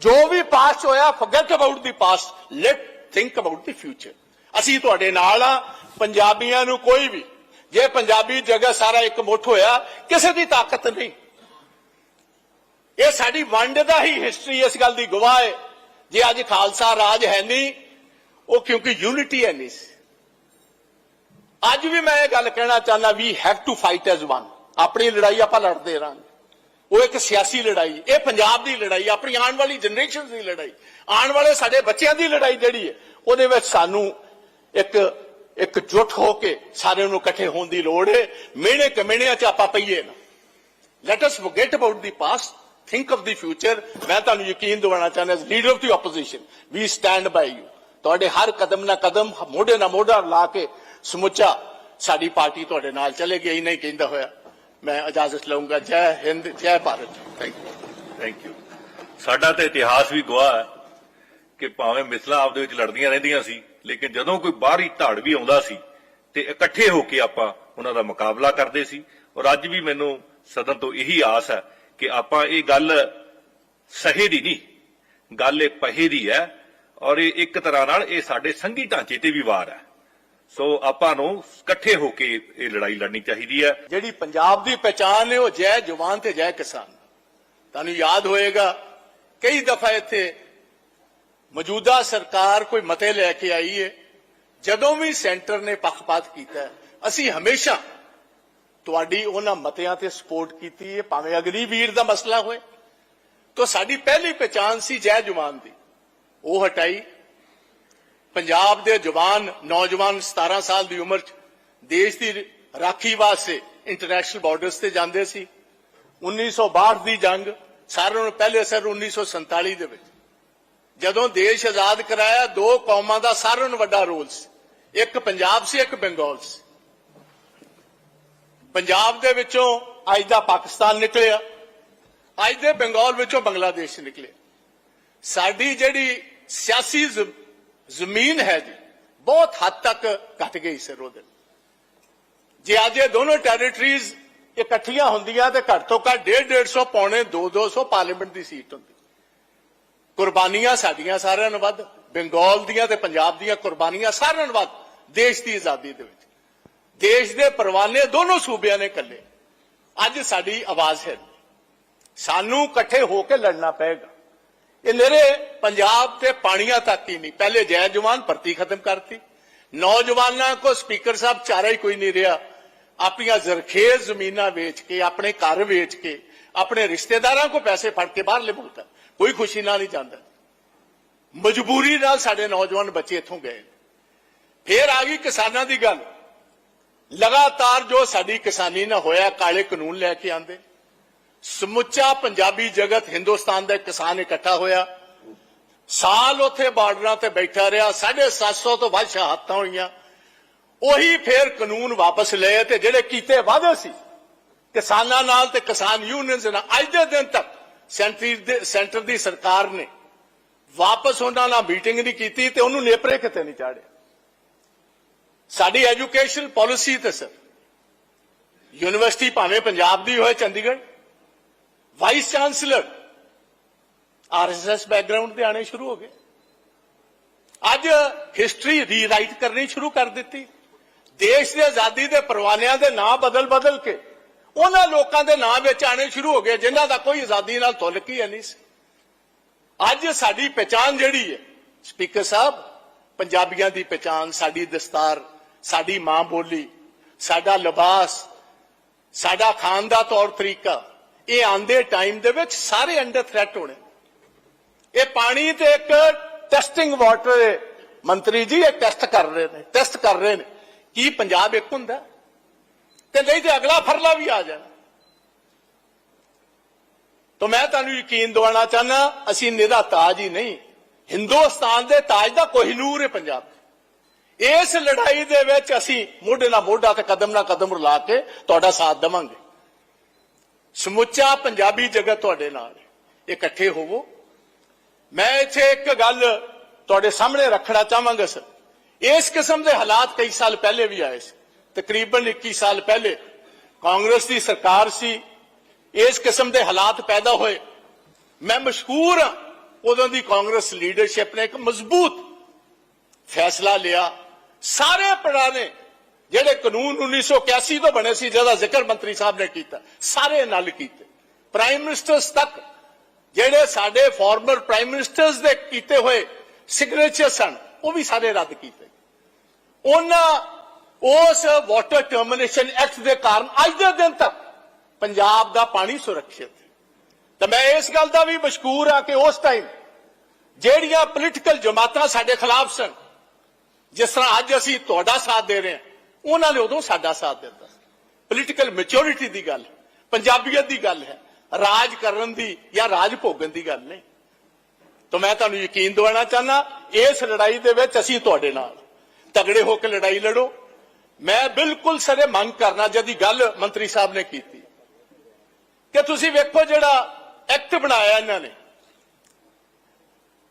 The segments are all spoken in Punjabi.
ਜੋ ਵੀ ਪਾਸਟ ਹੋਇਆ forget about the past let think about the future ਅਸੀਂ ਤੁਹਾਡੇ ਨਾਲ ਆ ਪੰਜਾਬੀਆਂ ਨੂੰ ਕੋਈ ਵੀ, ਜੇ ਪੰਜਾਬੀ ਜਗਤ ਸਾਰਾ ਇੱਕ ਮੁੱਠ ਹੋਇਆ, ਕਿਸੇ ਦੀ ਤਾਕਤ ਨਹੀਂ। ਇਹ ਸਾਡੀ ਵੰਡ ਦਾ ਹੀ ਹਿਸਟਰੀ ਇਸ ਗੱਲ ਦੀ ਗਵਾਹ ਹੈ। ਜੇ ਅੱਜ ਖਾਲਸਾ ਰਾਜ ਹੈ ਨਹੀਂ, ਉਹ ਕਿਉਂਕਿ ਯੂਨਿਟੀ ਹੈ ਨਹੀਂ। ਸੀ। ਅੱਜ ਵੀ ਮੈਂ ਇਹ ਗੱਲ ਕਹਿਣਾ ਚਾਹੁੰਦਾ we have to fight as one ਆਪਣੀ ਲੜਾਈ ਆਪਾਂ ਲੜਦੇ ਰਹਾਂਗੇ। ਉਹ ਇੱਕ ਸਿਆਸੀ ਲੜਾਈ, ਇਹ ਪੰਜਾਬ ਦੀ ਲੜਾਈ, ਆਪਣੀ ਆਉਣ ਵਾਲੀ ਜਨਰੇਸ਼ਨ ਦੀ ਲੜਾਈ। ਆਉਣ ਵਾਲੇ ਸਾਡੇ ਬੱਚਿਆਂ ਦੀ ਲੜਾਈ ਜਿਹੜੀ ਹੈ, ਉਹਦੇ ਵਿੱਚ ਸਾਨੂੰ ਇੱਕ ਇੱਕ ਜੁੱਟ ਹੋ ਕੇ ਸਾਰਿਆਂ ਨੂੰ ਇਕੱਠੇ ਹੋਣ ਦੀ ਲੋੜ ਹੈ। ਮਿਹਣੇ ਕਮਿਹਣਿਆਂ ਚ ਆਪਾਂ ਪਈਏ ਨਾ। Let us forget about the past, think of the future. ਮੈਂ ਤੁਹਾਨੂੰ ਯਕੀਨ ਦਿਵਾਉਣਾ ਚਾਹੁੰਦਾ as leader of the opposition we stand by you ਤੁਹਾਡੇ ਹਰ ਕਦਮ ਨਾਲ ਕਦਮ, ਮੋਢੇ ਨਾਲ ਮੋਢਾ ਲਾ ਕੇ ਸਮੁੱਚਾ ਸਾਡੀ ਪਾਰਟੀ ਤੁਹਾਡੇ ਨਾਲ ਚੱਲੇਗੀ ਇਹ ਨਹੀਂ ਕਹਿੰਦਾ ਹੋਇਆ। ਮੈਂ ਇਜਾਜ਼ਤ ਲਵਾਂਗਾ ਜੈ ਹਿੰਦ, ਜੈ Bharat. Thank you thank you ਸਾਡਾ ਤਾਂ ਇਤਿਹਾਸ ਵੀ ਗਵਾਹ ਹੈ ਕਿ ਭਾਵੇਂ ਮਿਸਲਾਂ ਆਪਦੇ ਵਿੱਚ ਲੜਦੀਆਂ ਰਹਿੰਦੀਆਂ ਸੀ, ਲੇਕਿਨ ਜਦੋਂ ਕੋਈ ਬਾਹਰੀ ਧੜ ਵੀ ਆਉਂਦਾ ਸੀ ਤੇ ਇਕੱਠੇ ਹੋ ਕੇ ਆਪਾਂ ਉਹਨਾਂ ਦਾ ਮੁਕਾਬਲਾ ਕਰਦੇ ਸੀ, ਔਰ ਅੱਜ ਵੀ ਮੈਨੂੰ ਸਦਨ ਤੋਂ ਇਹੀ ਆਸ ਹੈ ਕਿ ਆਪਾਂ ਇਹ ਗੱਲ ਸਹੇ ਦੀ ਨਹੀਂ, ਗੱਲ ਇਹ ਪਹੇ ਦੀ ਹੈ, ਔਰ ਇਹ ਇੱਕ ਤਰ੍ਹਾਂ ਨਾਲ ਇਹ ਸਾਡੇ ਸੰਘੀ ਢਾਂਚੇ ਤੇ ਵੀ ਵਾਰ ਹੈ। ਸੋ ਆਪਾਂ ਨੂੰ ਇਕੱਠੇ ਹੋ ਕੇ ਇਹ ਲੜਾਈ ਲੜਨੀ ਚਾਹੀਦੀ ਹੈ। ਜਿਹੜੀ ਪੰਜਾਬ ਦੀ ਪਛਾਣ ਹੈ ਉਹ ਜੈ ਜਵਾਨ ਤੇ ਜੈ ਕਿਸਾਨ। ਤੁਹਾਨੂੰ ਯਾਦ ਹੋਏਗਾ, ਕਈ ਦਫਾ ਇੱਥੇ ਮੌਜੂਦਾ ਸਰਕਾਰ ਕੋਈ ਮਤੇ ਲੈ ਕੇ ਆਈ ਹੈ ਜਦੋਂ ਵੀ ਸੈਂਟਰ ਨੇ ਪੱਖਪਾਤ ਕੀਤਾ, ਅਸੀਂ ਹਮੇਸ਼ਾ ਤੁਹਾਡੀ ਉਹਨਾਂ ਮਤਿਆਂ ਤੇ ਸਪੋਰਟ ਕੀਤੀ ਹੈ ਭਾਵੇਂ ਅਗਨੀਵੀਰ ਦਾ ਮਸਲਾ ਹੋਏ। ਤਾਂ ਸਾਡੀ ਪਹਿਲੀ ਪਛਾਣ ਸੀ ਜੈ ਜਵਾਨ ਦੀ। ਉਹ ਹਟਾਈ ਪੰਜਾਬ ਦੇ ਜਵਾਨ ਨੌਜਵਾਨ 17 ਸਾਲ ਦੀ ਉਮਰ 'ਚ ਦੇਸ਼ ਦੀ ਰਾਖੀ ਵਾਸਤੇ ਇੰਟਰਨੈਸ਼ਨਲ ਬਾਰਡਰਸ ਤੇ ਜਾਂਦੇ ਸੀ। 1962 ਦੀ ਜੰਗ ਸਾਰਿਆਂ ਨੂੰ ਪਹਿਲੇ ਅਸਰ 1947 ਦੇ ਵਿੱਚ। ਜਦੋਂ ਦੇਸ਼ ਆਜ਼ਾਦ ਕਰਾਇਆ, ਦੋ ਕੌਮਾਂ ਦਾ ਸਾਰਿਆਂ ਨੂੰ ਵੱਡਾ ਰੋਲ ਸੀ। ਇੱਕ ਪੰਜਾਬ ਸੀ, ਇੱਕ ਬੰਗਾਲ ਸੀ। ਪੰਜਾਬ ਦੇ ਵਿੱਚੋਂ ਅੱਜ ਦਾ ਪਾਕਿਸਤਾਨ ਨਿਕਲਿਆ। ਅੱਜ ਦੇ ਬੰਗਾਲ ਵਿੱਚੋਂ ਬੰਗਲਾਦੇਸ਼ ਨਿਕਲਿਆ। ਸਾਡੀ ਜਿਹੜੀ ਸਿਆਸੀ ਜ਼ਮੀਨ ਹੈ ਜੀ। ਬਹੁਤ ਹੱਦ ਤੱਕ ਘਟ ਗਈ ਸਰ ਉਹਦੇ ਜੇ ਅੱਜ ਇਹ ਦੋਨੋਂ ਟੈਰੀਟਰੀਜ਼ ਇਕੱਠੀਆਂ ਹੁੰਦੀਆਂ ਤੇ ਘੱਟ ਤੋਂ ਘੱਟ 1.5 150 ਪੌਣੇ 2 200 ਪਾਰਲੀਮੈਂਟ ਦੀ ਸੀਟ ਹੁੰਦੀ। ਕੁਰਬਾਨੀਆਂ ਸਾਡੀਆਂ ਸਾਰਿਆਂ ਨੂੰ ਵੱਧ, ਬੰਗਾਲ ਦੀਆਂ ਤੇ ਪੰਜਾਬ ਦੀਆਂ ਕੁਰਬਾਨੀਆਂ ਸਾਰਿਆਂ ਨੂੰ ਵੱਧ, ਦੇਸ਼ ਦੀ ਆਜ਼ਾਦੀ ਦੇ ਵਿੱਚ। ਦੇਸ਼ ਦੇ ਪਰਵਾਨੇ ਦੋਨੋਂ ਸੂਬਿਆਂ ਨੇ ਕੱਲੇ। ਅੱਜ ਸਾਡੀ ਆਵਾਜ਼ ਹੈ। ਸਾਨੂੰ ਇਕੱਠੇ ਹੋ ਕੇ ਲੜਨਾ ਪਏਗਾ। ਇਹ ਮੇਰੇ ਪੰਜਾਬ ਤੇ ਪਾਣੀਆਂ ਤੱਕ ਹੀ ਨਹੀਂ। ਪਹਿਲੇ ਜੈ ਜਵਾਨ ਭਰਤੀ ਖਤਮ ਕਰਤੀ। ਨੌਜਵਾਨਾਂ ਕੋ ਸਪੀਕਰ ਸਾਹਿਬ ਚਾਰਾ ਹੀ ਕੋਈ ਨਹੀਂ ਰਿਹਾ। ਆਪਣੀਆਂ ਜ਼ਰਖੇਜ਼ ਜ਼ਮੀਨਾਂ ਵੇਚ ਕੇ, ਆਪਣੇ ਘਰ ਵੇਚ ਕੇ, ਆਪਣੇ ਰਿਸ਼ਤੇਦਾਰਾਂ ਕੋ ਪੈਸੇ ਫੜ ਕੇ ਬਾਹਰਲੇ ਮੁਲਕ ਕੋਈ ਖੁਸ਼ੀ ਨਾਲ ਨਹੀਂ ਜਾਂਦਾ। ਮਜਬੂਰੀ ਨਾਲ ਸਾਡੇ ਨੌਜਵਾਨ ਬੱਚੇ ਇੱਥੋਂ ਗਏ ਫੇਰ ਆ ਗਈ ਕਿਸਾਨਾਂ ਦੀ ਗੱਲ। ਲਗਾਤਾਰ ਜੋ ਸਾਡੀ ਕਿਸਾਨੀ ਨਾਲ ਹੋਇਆ, ਕਾਲੇ ਕਾਨੂੰਨ ਲੈ ਕੇ ਆਂਦੇ ਸਮੁੱਚਾ ਪੰਜਾਬੀ ਜਗਤ ਹਿੰਦੁਸਤਾਨ ਦਾ ਕਿਸਾਨ ਇਕੱਠਾ ਹੋਇਆ। ਸਾਲ ਉੱਥੇ ਬਾਰਡਰਾਂ ਤੇ ਬੈਠਾ ਰਿਹਾ 750 ਤੋਂ ਵੱਧ ਸ਼ਹਾਦਤਾਂ ਹੋਈਆਂ। ਉਹੀ ਫੇਰ ਕਾਨੂੰਨ ਵਾਪਸ ਲਏ ਤੇ ਜਿਹੜੇ ਕੀਤੇ ਵਾਅਦੇ ਸੀ, ਕਿਸਾਨਾਂ ਨਾਲ ਤੇ ਕਿਸਾਨ ਯੂਨੀਅਨਸ ਨਾਲ, ਅੱਜ ਦੇ ਦਿਨ ਤੱਕ ਸੈਂਟਰੀ ਦੇ, ਸੈਂਟਰ ਦੀ ਸਰਕਾਰ ਨੇ ਵਾਪਸ ਉਹਨਾਂ ਨਾਲ ਮੀਟਿੰਗ ਨਹੀਂ ਕੀਤੀ ਤੇ ਉਹਨੂੰ ਨੇਪਰੇ ਕਿਤੇ ਨਹੀਂ ਚਾੜਿਆ। ਸਾਡੀ ਐਜੂਕੇਸ਼ਨ ਪਾਲਿਸੀ ਤੇ ਸਰ, ਯੂਨੀਵਰਸਿਟੀ ਭਾਵੇਂ ਪੰਜਾਬ ਦੀ ਹੋਏ, Chandigarh vice chancellor RSS background ਦੇ ਆਣੇ ਸ਼ੁਰੂ ਹੋ ਗਏ। ਅੱਜ ਹਿਸਟਰੀ ਰੀਰਾਈਟ ਕਰਨੀ ਸ਼ੁਰੂ ਕਰ ਦਿੱਤੀ। ਦੇਸ਼ ਦੀ ਆਜ਼ਾਦੀ ਦੇ ਪਰਵਾਨਿਆਂ ਦੇ ਨਾਂ ਬਦਲ ਬਦਲ ਕੇ, ਉਹਨਾਂ ਲੋਕਾਂ ਦੇ ਨਾਂ ਵਿੱਚ ਆਣੇ ਸ਼ੁਰੂ ਹੋ ਗਏ, ਜਿਨ੍ਹਾਂ ਦਾ ਕੋਈ ਆਜ਼ਾਦੀ ਨਾਲ ਤੁਲਕ ਹੀ ਹੈ ਨਹੀਂ ਸੀ। ਅੱਜ ਸਾਡੀ ਪਛਾਣ ਜਿਹੜੀ ਹੈ, ਸਪੀਕਰ ਸਾਹਿਬ, ਪੰਜਾਬੀਆਂ ਦੀ ਪਛਾਣ ਸਾਡੀ ਦਸਤਾਰ, ਸਾਡੀ ਮਾਂ ਬੋਲੀ, ਸਾਡਾ ਲਿਬਾਸ, ਸਾਡਾ ਖਾਨ ਦਾ ਤੌਰ ਤਰੀਕਾ ਇਹ ਆਂਦੇ ਟਾਈਮ ਦੇ ਵਿੱਚ ਸਾਰੇ ਅੰਡਰ ਥ੍ਰੈਟ ਹੋਣੇ। ਇਹ ਪਾਣੀ ਤੇ ਇੱਕ ਟੈਸਟਿੰਗ ਵਾਟਰ ਹੈ ਮੰਤਰੀ ਜੀ, ਇਹ ਟੈਸਟ ਕਰ ਰਹੇ ਨੇ ਟੈਸਟ ਕਰ ਰਹੇ ਨੇ। ਕੀ ਪੰਜਾਬ ਇੱਕ ਹੁੰਦਾ? ਤੇ ਨਹੀਂ ਤੇ ਅਗਲਾ ਫਰਲਾ ਵੀ ਆ ਜਾਣਾ। ਤਾਂ ਮੈਂ ਤੁਹਾਨੂੰ ਯਕੀਨ ਦਿਵਾਉਣਾ ਚਾਹਨਾ ਅਸੀਂ ਨਿਹਰਾ ਤਾਜ ਹੀ ਨਹੀਂ। ਹਿੰਦੁਸਤਾਨ ਦੇ ਤਾਜ ਦਾ ਕੋਹਿਨੂਰ ਹੈ ਪੰਜਾਬ ਇਸ ਲੜਾਈ ਦੇ ਵਿੱਚ ਅਸੀਂ ਮੋਢੇ ਨਾਲ ਮੋਢਾ ਤੇ ਕਦਮ ਨਾਲ ਕਦਮ ਰਲਾ ਕੇ ਤੁਹਾਡਾ ਸਾਥ ਦੇਵਾਂਗੇ। ਸਮੁੱਚਾ ਪੰਜਾਬੀ ਜਗਤ ਤੁਹਾਡੇ ਨਾਲ ਇਕੱਠੇ ਹੋਵੋ। ਮੈਂ ਇੱਥੇ ਇੱਕ ਗੱਲ ਤੁਹਾਡੇ ਸਾਹਮਣੇ ਰੱਖਣਾ ਚਾਹਾਂਗਾ ਸਰ। ਇਸ ਕਿਸਮ ਦੇ ਹਾਲਾਤ ਕਈ ਸਾਲ ਪਹਿਲੇ ਵੀ ਆਏ ਸੀ। ਤਕਰੀਬਨ 21 ਸਾਲ ਪਹਿਲੇ ਕਾਂਗਰਸ ਦੀ ਸਰਕਾਰ ਸੀ। ਇਸ ਕਿਸਮ ਦੇ ਹਾਲਾਤ ਪੈਦਾ ਹੋਏ। ਮੈਂ ਮਸ਼ਹੂਰ ਹਾਂ ਉਦੋਂ ਦੀ ਕਾਂਗਰਸ ਲੀਡਰਸ਼ਿਪ ਨੇ ਇੱਕ ਮਜ਼ਬੂਤ ਫੈਸਲਾ ਲਿਆ। ਸਾਰੇ ਪੁਰਾਣੇ ਜਿਹੜੇ ਕਾਨੂੰਨ 1981 ਤੋਂ ਬਣੇ ਸੀ, ਜਿਹਦਾ ਜ਼ਿਕਰ ਮੰਤਰੀ ਸਾਹਿਬ ਨੇ ਕੀਤਾ, ਸਾਰੇ ਨਲ ਕੀਤੇ। ਪ੍ਰਾਈਮ ਮਿਨਿਸਟਰਸ ਤੱਕ, ਜਿਹੜੇ ਸਾਡੇ ਫਾਰਮਰ ਪ੍ਰਾਈਮ ਮਿਨਿਸਟਰਸ ਦੇ ਕੀਤੇ ਹੋਏ ਸਿਗਨੇਚਰ ਸਨ, ਉਹ ਵੀ ਸਾਰੇ ਰੱਦ ਕੀਤੇ। ਉਹਨਾਂ ਉਸ ਵਾਟਰ ਟਰਮੀਨੇਸ਼ਨ ਐਕਟ ਦੇ ਕਾਰਨ ਅੱਜ ਦੇ ਦਿਨ ਤੱਕ ਪੰਜਾਬ ਦਾ ਪਾਣੀ ਸੁਰੱਖਿਅਤ ਹੈ। ਤਾਂ ਮੈਂ ਇਸ ਗੱਲ ਦਾ ਵੀ ਮਸ਼ਕੂਰ ਆ ਕਿ ਉਸ ਟਾਈਮ ਜਿਹੜੀਆਂ ਪੋਲੀਟੀਕਲ ਜਮਾਤਾਂ ਸਾਡੇ ਖਿਲਾਫ ਸਨ, ਜਿਸ ਤਰ੍ਹਾਂ ਅੱਜ ਅਸੀਂ ਤੁਹਾਡਾ ਸਾਥ ਦੇ ਰਹੇ ਹਾਂ ਉਹਨਾਂ ਨੇ ਉਦੋਂ ਸਾਡਾ ਸਾਥ ਦਿੱਤਾ। ਪੋਲੀਟੀਕਲ ਮੈਚੁਰਿਟੀ ਦੀ ਗੱਲ ਪੰਜਾਬੀਅਤ ਦੀ ਗੱਲ ਹੈ, ਰਾਜ ਕਰਨ ਦੀ ਜਾਂ ਰਾਜ ਭੋਗਣ ਦੀ ਗੱਲ ਨਹੀਂ। ਤਾਂ ਮੈਂ ਤੁਹਾਨੂੰ ਯਕੀਨ ਦਿਵਾਉਣਾ ਚਾਹਨਾ ਇਸ ਲੜਾਈ ਦੇ ਵਿੱਚ ਅਸੀਂ ਤੁਹਾਡੇ ਨਾਲ। ਤਗੜੇ ਹੋ ਕੇ ਲੜਾਈ ਲੜੋ। ਮੈਂ ਬਿਲਕੁਲ ਸਰੇ ਮੰਗ ਕਰਨਾ ਜਦੀ ਗੱਲ ਮੰਤਰੀ ਸਾਹਿਬ ਨੇ ਕੀਤੀ। ਕਿ ਤੁਸੀਂ ਵੇਖੋ ਜਿਹੜਾ ਐਕਟ ਬਣਾਇਆ ਇਹਨਾਂ ਨੇ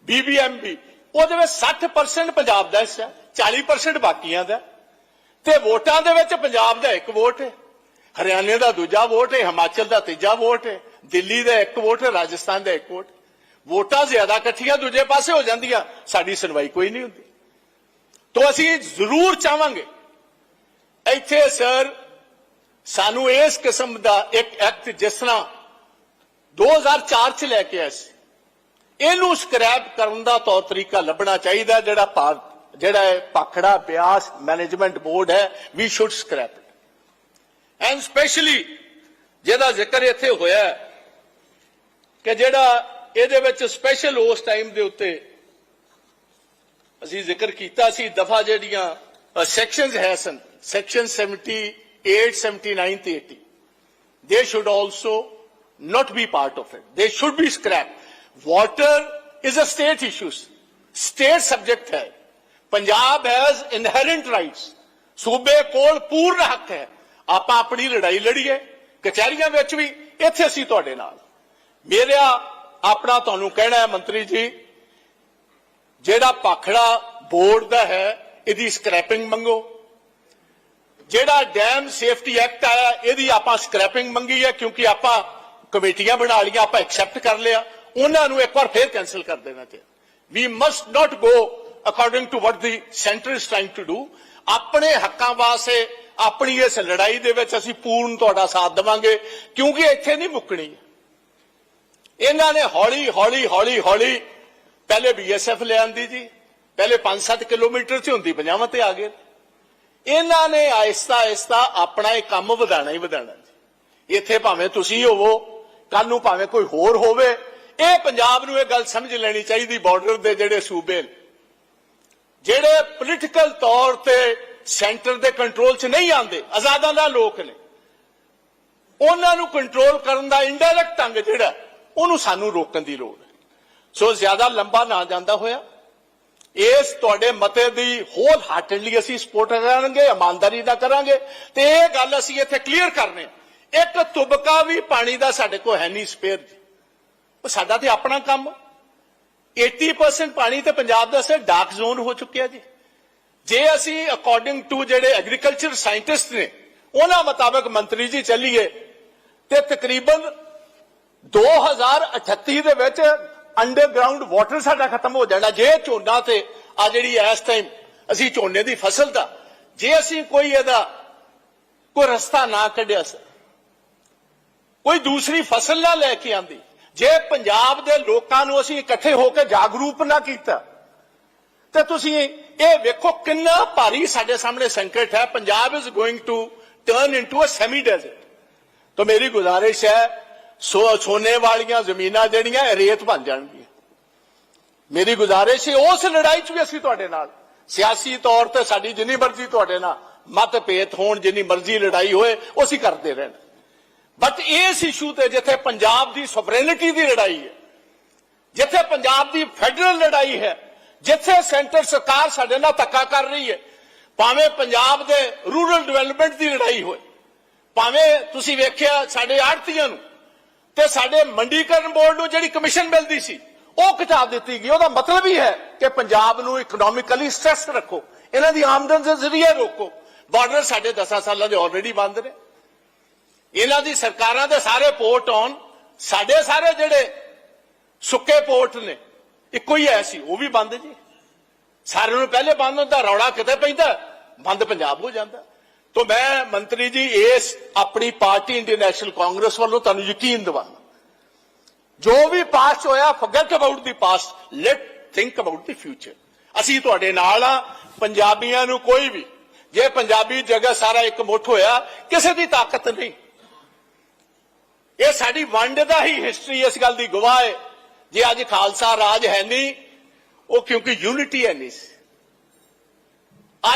ਬੀਬੀਐਮਬੀ ਉਹਦੇ ਵਿੱਚ 60% ਪੰਜਾਬ ਦਾ ਹਿੱਸਾ 40% ਬਾਕੀਆਂ ਦਾ। ਤੇ ਵੋਟਾਂ ਦੇ ਵਿੱਚ ਪੰਜਾਬ ਦਾ ਇੱਕ ਵੋਟ ਹੈ, ਹਰਿਆਣੇ ਦਾ ਦੂਜਾ ਵੋਟ ਹੈ, ਹਿਮਾਚਲ ਦਾ ਤੀਜਾ ਵੋਟ ਹੈ, ਦਿੱਲੀ ਦਾ ਇੱਕ ਵੋਟ ਹੈ, ਰਾਜਸਥਾਨ ਦਾ ਇੱਕ ਵੋਟ ਵੋਟਾਂ ਜ਼ਿਆਦਾ ਇਕੱਠੀਆਂ ਦੂਜੇ ਪਾਸੇ ਹੋ ਜਾਂਦੀਆਂ, ਸਾਡੀ ਸੁਣਵਾਈ ਕੋਈ ਨਹੀਂ ਹੁੰਦੀ। ਤੋਂ ਅਸੀਂ ਜ਼ਰੂਰ ਚਾਹਾਂਗੇ, ਇੱਥੇ ਸਰ, ਸਾਨੂੰ ਇਸ ਕਿਸਮ ਦਾ ਇੱਕ ਐਕਟ ਜਿਸ ਤਰ੍ਹਾਂ 2004 ਚ ਲੈ ਕੇ ਆਏ ਸੀ, ਇਹਨੂੰ ਸਕ੍ਰੈਪ ਕਰਨ ਦਾ ਤੌਰ ਤਰੀਕਾ ਲੱਭਣਾ ਚਾਹੀਦਾ ਜਿਹੜਾ ਭਾਰਤ ਜਿਹੜਾ ਹੈ ਪਾਖੜਾ ਬਿਆਸ ਮੈਨੇਜਮੈਂਟ ਬੋਰਡ ਹੈ we should scrap it and specially ਜਿਹਦਾ ਜ਼ਿਕਰ ਇੱਥੇ ਹੋਇਆ ਕਿ ਜਿਹੜਾ ਇਹਦੇ ਵਿੱਚ ਸਪੈਸ਼ਲ ਉਸ ਟਾਈਮ ਦੇ ਉੱਤੇ ਅਸੀਂ ਜ਼ਿਕਰ ਕੀਤਾ ਸੀ, ਦਫਾ ਜਿਹੜੀਆਂ ਸੈਕਸ਼ਨਸ ਹੈ ਸਨ ਸੈਕਸ਼ਨ 78 79 ਤੇ 80 they should also not be part of it. They should be scrapped. Water is a state issue. State subject ਹੈ ਪੰਜਾਬ ਹੈਜ਼ inherent ਰਾਈਟਸ ਸੂਬੇ ਕੋਲ ਪੂਰਨ ਹੱਕ ਹੈ। ਆਪਾਂ ਆਪਣੀ ਲੜਾਈ ਲੜੀਏ। ਕਚਹਿਰੀਆਂ ਵਿੱਚ ਵੀ ਇੱਥੇ ਅਸੀਂ ਤੁਹਾਡੇ ਨਾਲ। ਮੇਰਾ ਆਪਣਾ ਤੁਹਾਨੂੰ ਕਹਿਣਾ ਹੈ ਮੰਤਰੀ ਜੀ, ਜਿਹੜਾ ਪਾਖੜਾ ਬੋਰਡ ਦਾ ਹੈ, ਇਹਦੀ ਸਕ੍ਰੈਪਿੰਗ ਮੰਗੋ। ਜਿਹੜਾ ਡੈਮ ਸੇਫਟੀ ਐਕਟ ਆਇਆ, ਇਹਦੀ ਆਪਾਂ ਸਕ੍ਰੈਪਿੰਗ ਮੰਗੀ ਹੈ, ਕਿਉਂਕਿ ਆਪਾਂ ਕਮੇਟੀਆਂ ਬਣਾ ਲਈਆਂ, ਆਪਾਂ ਐਕਸੈਪਟ ਕਰ ਲਿਆ। ਉਹਨਾਂ ਨੂੰ ਇੱਕ ਵਾਰ ਫੇਰ ਕੈਨਸਲ ਕਰ ਦੇਣਾ ਚਾਹੀਦਾ। We must not go according to what the centre is trying to do ਆਪਣੇ ਹੱਕਾਂ ਵਾਸਤੇ ਆਪਣੀ ਇਸ ਲੜਾਈ ਦੇ ਵਿੱਚ ਅਸੀਂ ਪੂਰਨ ਤੁਹਾਡਾ ਸਾਥ ਦੇਵਾਂਗੇ, ਕਿਉਂਕਿ ਇੱਥੇ ਨਹੀਂ ਮੁੱਕਣੀ। ਇਹਨਾਂ ਨੇ ਹੌਲੀ ਹੌਲੀ ਹੌਲੀ ਹੌਲੀ ਪਹਿਲੇ ਬੀਐਸਐਫ ਲਿਆਂਦੀ ਜੀ, ਪਹਿਲੇ 5-7 ਕਿਲੋਮੀਟਰ 'ਚ ਹੁੰਦੀ 50 ਤੇ ਆ ਗਏ। ਇਹਨਾਂ ਨੇ ਆਹਿਸਤਾ ਆਹਿਸਤਾ ਆਪਣਾ ਇਹ ਕੰਮ ਵਧਾਣਾ ਹੀ ਵਧਾਣਾ ਜੀ। ਇੱਥੇ ਭਾਵੇਂ ਤੁਸੀਂ ਹੋਵੋ ਕੱਲ ਨੂੰ ਭਾਵੇਂ ਕੋਈ ਹੋਰ ਹੋਵੇ, ਇਹ ਪੰਜਾਬ ਨੂੰ ਇਹ ਗੱਲ ਸਮਝ ਲੈਣੀ ਚਾਹੀਦੀ ਬਾਰਡਰ ਦੇ ਜਿਹੜੇ ਸੂਬੇ ਨੇ। ਜਿਹੜੇ ਪੋਲੀਟੀਕਲ ਤੌਰ ਤੇ ਸੈਂਟਰ ਦੇ ਕੰਟਰੋਲ 'ਚ ਨਹੀਂ ਆਉਂਦੇ, ਆਜ਼ਾਦਾਂ ਦਾ ਲੋਕ ਨੇ, ਉਹਨਾਂ ਨੂੰ ਕੰਟਰੋਲ ਕਰਨ ਦਾ ਇਨਡਾਇਰੈਕਟ ਢੰਗ ਜਿਹੜਾ, ਉਹਨੂੰ ਸਾਨੂੰ ਰੋਕਣ ਦੀ ਲੋੜ ਹੈ। ਸੋ ਜ਼ਿਆਦਾ ਲੰਬਾ ਨਾ ਜਾਂਦਾ ਹੋਇਆ। ਇਸ ਤੁਹਾਡੇ ਮਤੇ ਦੀ ਹੋਲ ਹਾਰਟਡਲੀ ਅਸੀਂ ਸਪੋਰਟ ਕਰਾਂਗੇ, ਇਮਾਨਦਾਰੀ ਦਾ ਕਰਾਂਗੇ। ਤੇ ਇਹ ਗੱਲ ਅਸੀਂ ਇੱਥੇ ਕਲੀਅਰ ਕਰਨੇ ਇੱਕ ਤੁਬਕਾ ਵੀ ਪਾਣੀ ਦਾ ਸਾਡੇ ਕੋਲ ਹੈ ਨਹੀਂ ਸਪੇਅਰ ਉਹ ਸਾਡਾ ਤੇ ਆਪਣਾ ਕੰਮ 80% ਪਾਣੀ ਤੇ ਪੰਜਾਬ ਦਾ ਸਿਰ ਡਾਰਕ ਜ਼ੋਨ ਹੋ ਚੁੱਕਿਆ ਜੀ। ਜੇ ਅਸੀਂ ਅਕੋਰਡਿੰਗ ਟੂ ਜਿਹੜੇ ਐਗਰੀਕਲਚਰ ਸਾਇੰਟਿਸਟ ਨੇ, ਉਹਨਾਂ ਮੁਤਾਬਕ ਮੰਤਰੀ ਜੀ ਚੱਲੀਏ, ਤੇ ਤਕਰੀਬਨ 2038 ਦੇ ਵਿੱਚ ਅੰਡਰਗਰਾਉਂਡ ਵਾਟਰ ਸਾਡਾ ਖਤਮ ਹੋ ਜਾਣਾ। ਜੇ ਝੋਨਾ ਤੇ ਆ ਜਿਹੜੀ ਇਸ ਟਾਈਮ ਅਸੀਂ ਝੋਨੇ ਦੀ ਫਸਲ ਦਾ, ਜੇ ਅਸੀਂ ਕੋਈ ਇਹਦਾ ਕੋਈ ਰਸਤਾ ਨਾ ਕੱਢਿਆ, ਸਰ, ਕੋਈ ਦੂਸਰੀ ਫਸਲ ਨਾ ਲੈ ਕੇ ਆਂਦੀ ਜੇ ਪੰਜਾਬ ਦੇ ਲੋਕਾਂ ਨੂੰ ਅਸੀਂ ਇਕੱਠੇ ਹੋ ਕੇ ਜਾਗਰੂਕ ਨਾ ਕੀਤਾ, ਤੇ ਤੁਸੀਂ ਇਹ ਵੇਖੋ ਕਿੰਨਾ ਭਾਰੀ ਸਾਡੇ ਸਾਹਮਣੇ ਸੰਕਟ ਹੈ। Punjab is going to turn into a semi desert ਤਾਂ ਮੇਰੀ ਗੁਜ਼ਾਰਿਸ਼ ਹੈ, ਸੋ ਸੋਨੇ ਵਾਲੀਆਂ ਜ਼ਮੀਨਾਂ ਜਿਹੜੀਆਂ, ਇਹ ਰੇਤ ਬਣ ਜਾਣਗੀਆਂ। ਮੇਰੀ ਗੁਜ਼ਾਰਿਸ਼ ਹੈ, ਉਸ ਲੜਾਈ 'ਚ ਵੀ ਅਸੀਂ ਤੁਹਾਡੇ ਨਾਲ। ਸਿਆਸੀ ਤੌਰ ਤੇ ਸਾਡੀ ਜਿੰਨੀ ਮਰਜ਼ੀ ਤੁਹਾਡੇ ਨਾਲ ਮਤਭੇਦ ਹੋਣ, ਜਿੰਨੀ ਮਰਜ਼ੀ ਲੜਾਈ ਹੋਏ, ਉਹ ਅਸੀਂ ਕਰਦੇ ਰਹਿਣ। ਬਟ ਇਸ ਇਸ਼ੂ ਤੇ ਜਿੱਥੇ ਪੰਜਾਬ ਦੀ ਸੋਵਰੇਨਿਟੀ ਦੀ ਲੜਾਈ ਹੈ, ਜਿੱਥੇ ਪੰਜਾਬ ਦੀ ਫੈਡਰਲ ਲੜਾਈ ਹੈ, ਜਿੱਥੇ ਸੈਂਟਰ ਸਰਕਾਰ ਸਾਡੇ ਨਾਲ ਧੱਕਾ ਕਰ ਰਹੀ ਹੈ, ਭਾਵੇਂ ਪੰਜਾਬ ਦੇ ਰੂਰਲ ਡਿਵੈਲਪਮੈਂਟ ਦੀ ਲੜਾਈ ਹੋਏ, ਭਾਵੇਂ ਤੁਸੀਂ ਵੇਖਿਆ ਸਾਡੇ ਆੜਤੀਆਂ ਨੂੰ ਤੇ ਸਾਡੇ ਮੰਡੀਕਰਨ ਬੋਰਡ ਨੂੰ ਜਿਹੜੀ ਕਮਿਸ਼ਨ ਮਿਲਦੀ ਸੀ, ਉਹ ਘਟਾ ਦਿੱਤੀ ਗਈ। ਉਹਦਾ ਮਤਲਬ ਹੀ ਹੈ ਕਿ ਪੰਜਾਬ ਨੂੰ ਇਕਨੋਮਿਕਲੀ ਸਟ੍ਰੈਸ ਰੱਖੋ। ਇਹਨਾਂ ਦੀ ਆਮਦਨ ਦੇ ਜ਼ਰੀਏ ਰੋਕੋ। ਬਾਰਡਰ ਸਾਡੇ 10 ਸਾਲਾਂ ਦੇ ਆਲਰੇਡੀ ਬੰਦ ਨੇ। ਇਹਨਾਂ ਦੀ ਸਰਕਾਰਾਂ ਦੇ ਸਾਰੇ ਪੋਰਟ ਆਉਣ, ਸਾਡੇ ਸਾਰੇ ਜਿਹੜੇ ਸੁੱਕੇ ਪੋਰਟ ਨੇ, ਇੱਕੋ ਹੀ ਐ ਸੀ, ਉਹ ਵੀ ਬੰਦ ਜੀ। ਸਾਰਿਆਂ ਨੂੰ ਪਹਿਲੇ ਬੰਦ ਹੁੰਦਾ, ਰੌਲਾ ਕਿਤੇ ਪੈਂਦਾ, ਬੰਦ ਪੰਜਾਬ ਹੋ ਜਾਂਦਾ। ਤੋਂ ਮੈਂ ਮੰਤਰੀ ਜੀ, ਇਸ ਆਪਣੀ ਪਾਰਟੀ ਇੰਡੀਅਨ ਨੈਸ਼ਨਲ ਕਾਂਗਰਸ ਵੱਲੋਂ ਤੁਹਾਨੂੰ ਯਕੀਨ ਦਿਵਾਉਣਾ ਜੋ ਵੀ ਪਾਸਟ ਹੋਇਆ forget about the past let think about the future ਅਸੀਂ ਤੁਹਾਡੇ ਨਾਲ ਆ, ਪੰਜਾਬੀਆਂ ਨੂੰ ਕੋਈ ਵੀ, ਜੇ ਪੰਜਾਬੀ ਜਗ੍ਹਾ ਸਾਰਾ ਇੱਕ ਮੁੱਠ ਹੋਇਆ, ਕਿਸੇ ਦੀ ਤਾਕਤ ਨਹੀਂ। ਇਹ ਸਾਡੀ ਵੰਡ ਦਾ ਹੀ ਹਿਸਟਰੀ ਇਸ ਗੱਲ ਦੀ ਗਵਾਹ ਹੈ। ਜੇ ਅੱਜ ਖਾਲਸਾ ਰਾਜ ਹੈ ਨਹੀਂ, ਉਹ ਕਿਉਂਕਿ ਯੂਨਿਟੀ ਹੈ ਨਹੀਂ। ਸੀ।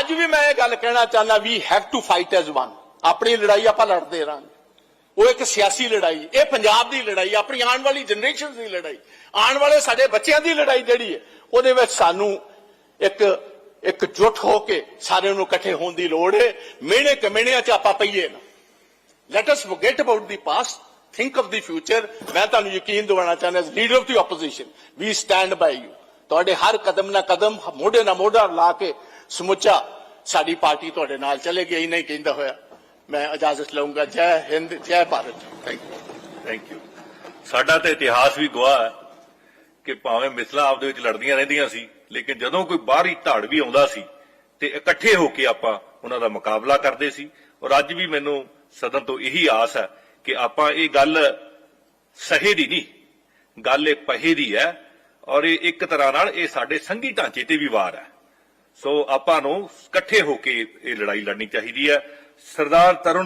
ਅੱਜ ਵੀ ਮੈਂ ਇਹ ਗੱਲ ਕਹਿਣਾ ਚਾਹੁੰਦਾ we have to fight as one ਆਪਣੀ ਲੜਾਈ ਆਪਾਂ ਲੜਦੇ ਰਹਾਂਗੇ। ਉਹ ਇੱਕ ਸਿਆਸੀ ਲੜਾਈ, ਇਹ ਪੰਜਾਬ ਦੀ ਲੜਾਈ, ਆਪਣੀ ਆਉਣ ਵਾਲੀ ਜਨਰੇਸ਼ਨ ਦੀ ਲੜਾਈ। ਆਉਣ ਵਾਲੇ ਸਾਡੇ ਬੱਚਿਆਂ ਦੀ ਲੜਾਈ ਜਿਹੜੀ ਹੈ, ਉਹਦੇ ਵਿੱਚ ਸਾਨੂੰ ਇੱਕ ਇੱਕ ਜੁਟ ਹੋ ਕੇ ਸਾਰਿਆਂ ਨੂੰ ਇਕੱਠੇ ਹੋਣ ਦੀ ਲੋੜ ਹੈ। ਮਿਹਣੇ ਕਮਿਹਣਿਆਂ ਚ ਆਪਾਂ ਪਈਏ ਨਾ। Let us forget about the past think of the future. ਮੈਂ ਤੁਹਾਨੂੰ ਯਕੀਨ ਦਿਵਾਉਣਾ ਚਾਹੁੰਦਾ as leader of the opposition, we stand by you. ਤੁਹਾਡੇ ਹਰ ਕਦਮ ਨਾ ਕਦਮ, ਮੋਢੇ ਨਾਲ ਮੋਢਾ ਲਾ ਕੇ ਸਮੁੱਚਾ ਸਾਡੀ ਪਾਰਟੀ ਤੁਹਾਡੇ ਨਾਲ ਚੱਲੇਗੀ, ਇਹ ਨਹੀਂ ਕਹਿੰਦਾ ਹੋਇਆ। ਮੈਂ ਇਜਾਜ਼ਤ ਲਵਾਂਗਾ ਜੈ ਹਿੰਦ, ਜੈ Bharat. Thank you thank you ਸਾਡਾ ਤਾਂ ਇਤਿਹਾਸ ਵੀ ਗਵਾਹ ਹੈ ਕਿ ਭਾਵੇਂ ਮਿਸਲਾਂ ਆਪਦੇ ਵਿੱਚ ਲੜਦੀਆਂ ਰਹਿੰਦੀਆਂ ਸੀ, ਲੇਕਿਨ ਜਦੋਂ ਕੋਈ ਬਾਹਰੀ ਧੜ ਵੀ ਆਉਂਦਾ ਸੀ ਤੇ ਇਕੱਠੇ ਹੋ ਕੇ ਆਪਾਂ ਉਹਨਾਂ ਦਾ ਮੁਕਾਬਲਾ ਕਰਦੇ ਸੀ, ਔਰ ਅੱਜ ਵੀ ਮੈਨੂੰ ਸਦਨ ਤੋਂ ਇਹੀ ਆਸ ਹੈ ਕਿ ਆਪਾਂ ਇਹ ਗੱਲ ਸਹੇ ਦੀ ਨਹੀਂ। ਗੱਲ ਇਹ ਪਹੇ ਦੀ ਹੈ ਔਰ ਇਹ ਇੱਕ ਤਰ੍ਹਾਂ ਨਾਲ ਇਹ ਸਾਡੇ ਸੰਘੀ ਢਾਂਚੇ ਤੇ ਵੀ ਵਾਰ ਹੈ। ਸੋ ਆਪਾਂ ਨੂੰ ਇਕੱਠੇ ਹੋ ਕੇ ਇਹ ਲੜਾਈ ਲੜਨੀ ਚਾਹੀਦੀ ਹੈ। ਸਰਦਾਰ ਤਰੁਣ